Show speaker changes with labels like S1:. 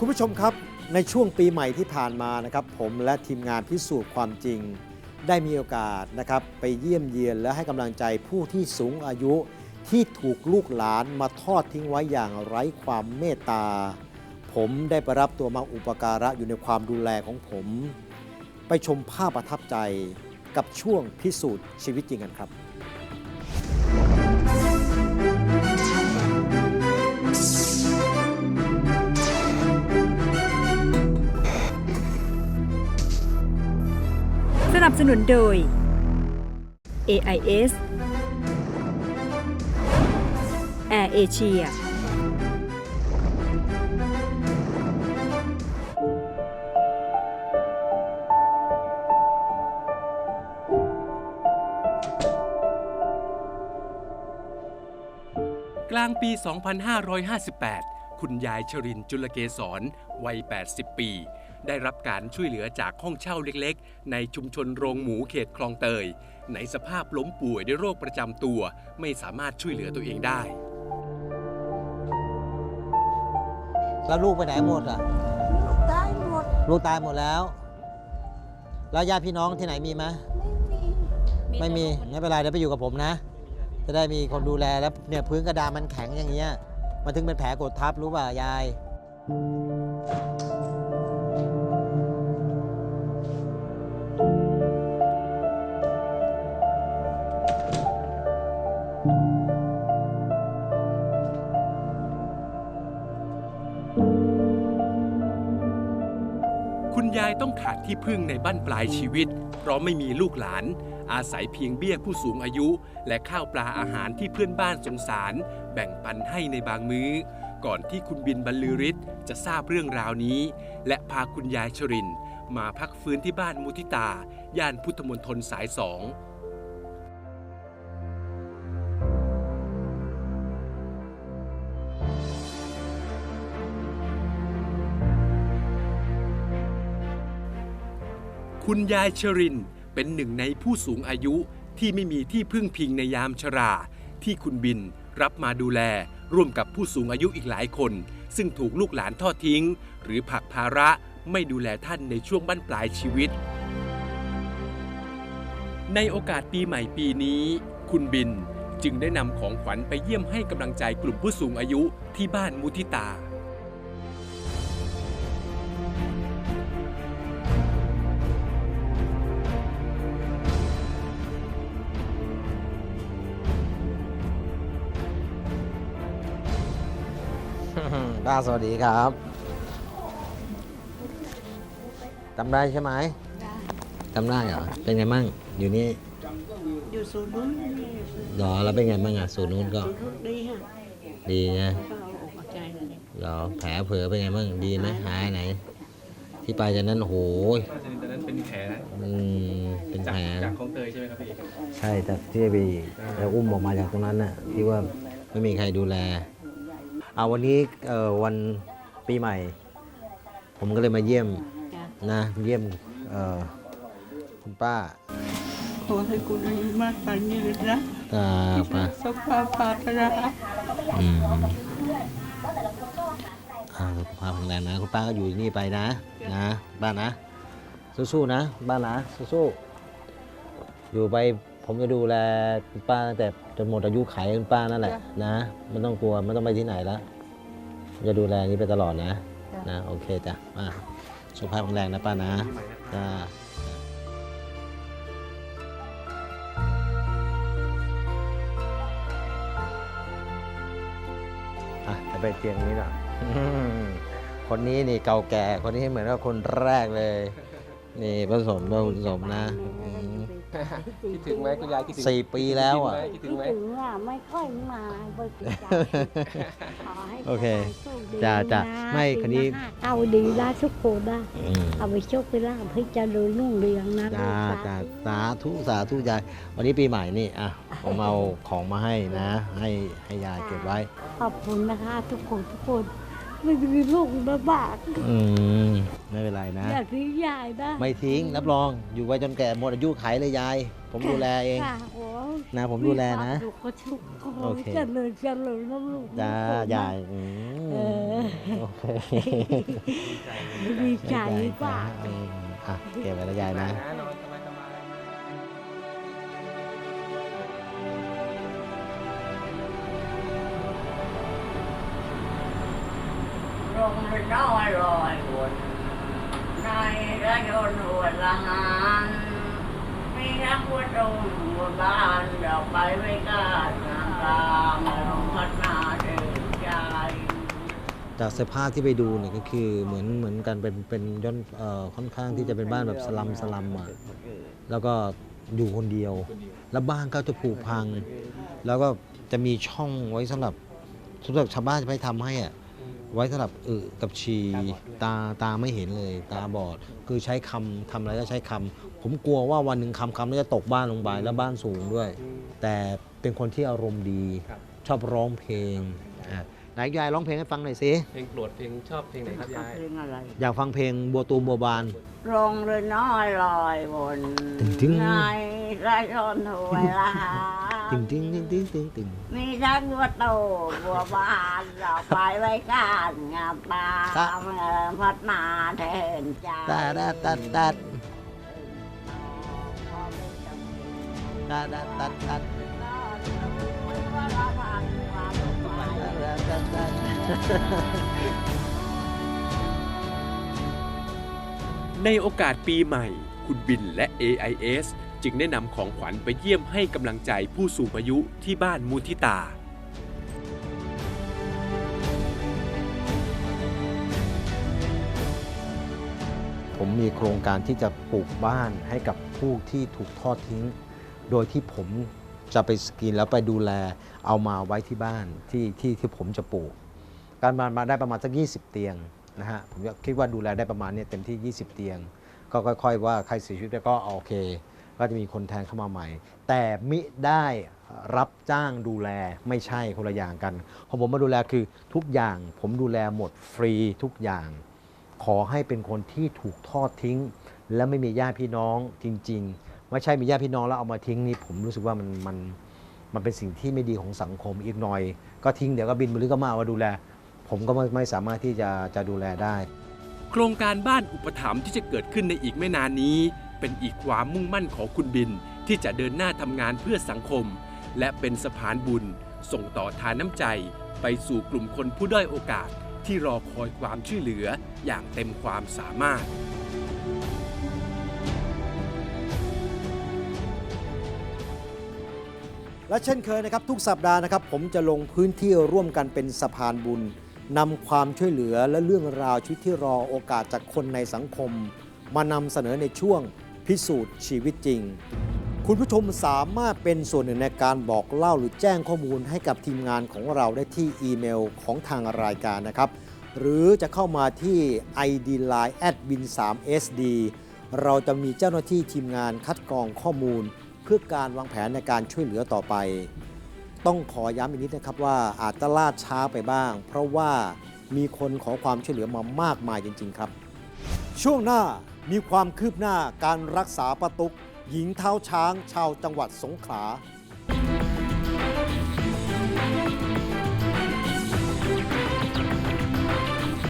S1: คุณผู้ชมครับในช่วงปีใหม่ที่ผ่านมานะครับ ผมและทีมงานพิสูจน์ความจริง ได้มีโอกาสนะครับ ไปเยี่ยมเยียนและให้กำลังใจผู้ที่สูงอายุที่ถูกลูกหลานมาทอดทิ้งไว้อย่างไร้ความเมตตา ผมได้ไปรับตัวมาอุปการะอยู่ในความดูแลของผม ไปชมภาพประทับใจกับช่วงพิสูจน์ชีวิตจริงกันครับ
S2: สนับสนุนโดย AIS Air Asia
S3: กลางปี 2558 คุณยายชรินจุลเกษรวัย 80 ปี ได้รับการช่วยเหลือจากห้องเช่าเล็กๆ ในชุมชนโรงหมูเขตคลองเตย ในสภาพล้มป่วยด้วยโรคประจำตัว ไม่สามารถช่วยเหลือตัวเองได้
S1: แล้วลูกไปไหนหมดอะ
S4: ตายหมด
S1: ลูกตายหมดแล้ว แล้วญาติพี่น้องที่ไหนมีไหม
S4: ไม่มี
S1: ไม่มี ไม่เป็นไรเดี๋ยวไปอยู่กับผมนะ จะได้มีคนดูแลแล้วเนี่ยพื้นกระดานมันแข็งอย่างเงี้ย มันถึงเป็นแผลกดทับรู้ป่ะยาย
S3: ที่พึ่งในบ้านปลายชีวิต เพราะไม่มีลูกหลาน อาศัยเพียงเบี้ยผู้สูงอายุ และข้าวปลาอาหารที่เพื่อนบ้านสงสาร แบ่งปันให้ในบางมื้อ ก่อนที่คุณบินบรรลือฤทธิ์จะทราบเรื่องราวนี้ และพาคุณยายชริน มาพักฟื้นที่บ้านมุทิตา ย่านพุทธมณฑลสายสอง คุณยายชรินเป็นหนึ่งในผู้สูงอายุที่ไม่มีที่พึ่งพิงในยามชรา ที่คุณบินรับมาดูแล ร่วมกับผู้สูงอายุอีกหลายคน ซึ่งถูกลูกหลานทอดทิ้ง หรือผักภาระไม่ดูแลท่านในช่วงบั้นปลายชีวิต ในโอกาสปีใหม่ปีนี้ คุณบินจึงได้นำของขวัญไปเยี่ยมให้กำลังใจกลุ่มผู้สูงอายุที่บ้านมุทิตา
S1: ป้าสวัสดีครับจำได้ใช่ไหมจำได้เหรอ เป็นไงมั่งอยู่นี่
S4: อยู่ศูนย์นู้นนี่
S1: หรอแล้วเป็นไงมั่งอะสูตรนู้นก็
S4: ศูนย์นู้นดีฮะ
S1: ดีนะ
S4: ก็เอาออกมาใจเลย
S1: หรอ แผลเผลอเป็นไงมั่งดีไหมหายไหน ที่ไปจากนั้นโอ้โห
S5: น่าจะตอนนั้นเป็นแผล
S1: อืมเป็น
S5: จาก
S1: แผล
S5: จากคลองเตยใช่ไหมครับพี่
S1: ใช่แต่ที่ไปเราอุ้มออกมาจากตรงนั้นน่ะที่ว่าไม่มีใครดูแล เอาวันนี้เอ่อวันปีใหม่ ผมก็เลยมาเยี่ยม
S4: จ้ะ
S1: นะเยี่ยมเอ่อคุณป้า
S4: ขอให้คุณอายุมากกว่านี้เลยนะ
S1: ตาป้า
S4: สมความปรารถนา
S1: อืมอ่าสุขภาพแข็งแรงนะคุณป้าก็อยู่ที่นี่ไปนะนะบ้านนะสู้ๆนะ บ้านนะสู้ๆอยู่ไป ผมจะดูแลคุณป้าตั้งแต่จนหมดอายุไขของคุณป้านั่นแหละนะไม่ต้องกลัวไม่ต้องไปที่ไหนแล้วผมจะดูแลอย่างนี้ไปตลอดนะนะโอเคจ้ะมาสุขภาพแข็งแรงนะป้านะจ้า อะจะไปเตียงนี้หน่อยคนนี้นี่เก่าแก่ คนนี้เหมือนกับคนแรกเลย นี่ผสมผสมนะอืม
S5: คิดถึงไหมคุณยายคิดถึง
S1: สี่ปีแล้วอะ
S5: คิด
S4: คิ
S5: ถึ
S4: ด
S5: งไหม
S4: ถึงว่าไม่ค่อยมาบริจาคขอให้
S1: โอเค
S4: โชคดี
S1: จ้ะจ้ะ
S4: นะ
S1: ไม่คดี
S4: ปีหาเอาดีละทุกคนนะ
S1: อืม
S4: เอาไปโชคไปลาภให้เจริญรุ่งเรืองนะ
S1: จ้า
S4: ลูก
S1: จ้า
S4: สาธุ
S1: สาธุสาธุยายวันนี้ปีใหม่นี่อะผมเอาของมาให้นะ ให้ให้ยายเก็บไว้
S4: ขอบคุณนะคะ ทุกคนทุกคน ไม่มีลูกลำบาก
S1: อืมไม่เป็นไรนะ
S4: อย่าทิ้งยายนะ
S1: ไม่ทิ้งรับรองอยู่ไว้จนแก่หมดอายุไขเลยยาย ผมดูแลเอง
S4: ค่ะโอ้
S1: นะผมดูแลนะ
S4: ลูกก็ชุกขอ
S1: โอเค
S4: เจริญเจริญน้ำลูก
S1: จ้า
S4: ทุกคน
S1: ยายอืม
S4: เออ
S1: โอเค
S4: ดีใจกว่า
S1: อืมอะเก็บไว้แล้วยายนะ
S5: นอ
S6: งร้อยลอยวนในระยนหวละหานมีทั้งวัวตรงวัวบ้านดอกไปไว้กาดงามตามลงพัดนาเดินใจ
S1: จากสภาพที่ไปดูเนี่ยก็คือเหมือนเหมือนกันเป็นเป็นย่นเอ่อค่อนข้างที่จะเป็นบ้านแบบสลัมสลัมอะแล้วก็อยู่คนเดียว แล้วบ้านก็จะผุพัง แล้วก็จะมีช่องไว้สำหรับสำหรับชาวบ้านจะไปทำให้อะ ไว้สำหรับอึกับฉี่ตาตาไม่เห็นเลยตาบอด คือใช้คำทำอะไรก็ใช้คำผมกลัวว่าวันหนึ่งคำคำนี้จะตกบ้านลงไปแล้วบ้านสูงด้วย แต่เป็นคนที่อารมณ์ดี
S5: ครับ
S1: ชอบร้องเพลงอะไหนยายร้องเพลงให้ฟังหน่อยสิ
S5: เพลงโปรดเพลงชอบเพลงไหนครับยาย
S6: เพลงอะไร
S1: อยากฟังเพลงบัวตูมบัวบาน
S6: ลงเลยน้อยลอยวน
S1: ตึงๆ
S6: ในระยนหวนละหาน
S1: ตึงตึงตึงตึงตึงตึง
S6: มีทั้งวัวโตวัวบ้านดอกไปไว้กาดงามตามเดินพัดนาเดินใจ
S1: ตาดาตัดตัดตาดาตัดตัดตาดาตัดตัด
S3: ในโอกาสปีใหม่ คุณบินและ AIS จึงได้นำของขวัญไปเยี่ยมให้กำลังใจผู้สูงอายุที่บ้านมูทิตา
S1: ผมมีโครงการที่จะปลูกบ้านให้กับผู้ที่ถูกทอดทิ้ง โดยที่ผมจะไปสกรีนแล้วไปดูแลเอามาไว้ที่บ้านที่ที่ที่ผมจะปลูก การมามาได้ประมาณสัก 20 เตียงนะฮะผมคิดว่าดูแลได้ประมาณเนี่ยเต็มที่ 20 เตียง ก็ค่อย ๆ ว่าใครเสียชีวิตก็โอเค ก็จะมีคนแทนเข้ามาใหม่ แต่มิได้รับจ้างดูแลไม่ใช่คนละอย่างกันของผมมาดูแลคือทุกอย่างผมดูแลหมดฟรีทุกอย่าง ขอให้เป็นคนที่ถูกทอดทิ้ง และไม่มีญาติพี่น้องจริงๆไม่ใช่มีญาติพี่น้องแล้วเอามาทิ้งนี่ผมรู้สึกว่ามันมันมันเป็นสิ่งที่ไม่ดีของสังคมอีกหน่อย ก็ทิ้งเดี๋ยวก็บินมาหรือก็มาเอามาดูแล ผมก็ไม่ไม่สามารถที่จะจะดูแลได้
S3: โครงการบ้านอุปถัมภ์ที่จะเกิดขึ้นในอีกไม่นานนี้ เป็นอีกความมุ่งมั่นของคุณบิน ที่จะเดินหน้าทำงานเพื่อสังคม และเป็นสะพานบุญ ส่งต่อทานน้ำใจ ไปสู่กลุ่มคนผู้ด้อยโอกาส ที่รอคอยความช่วยเหลืออย่างเต็มความสามารถ
S1: และเช่นเคยนะครับทุกสัปดาห์นะครับ ผมจะลงพื้นที่ร่วมกันเป็นสะพานบุญนำความช่วยเหลือและเรื่องราวชีวิตที่รอโอกาสจากคนในสังคม มานำเสนอในช่วง พิสูจน์ชีวิตจริง คุณผู้ชมสามารถเป็นส่วนหนึ่งในการบอกเล่าหรือแจ้งข้อมูลให้กับทีมงานของเราได้ที่อีเมลของทางรายการนะครับ หรือจะเข้ามาที่ ID Line bin 3 SD เราจะมีเจ้าหน้าที่ทีมงานคัดกรองข้อมูล เพื่อการวางแผนในการช่วยเหลือต่อไป ต้องขอย้ำอีกนิดนะครับว่าอาจจะล่าช้าไปบ้าง เพราะว่ามีคนขอความช่วยเหลือมามากมายจริง ๆ ครับ ช่วงหน้า มีความคืบหน้าการรักษาประตุกหญิงเท้าช้างชาวจังหวัดสงขลา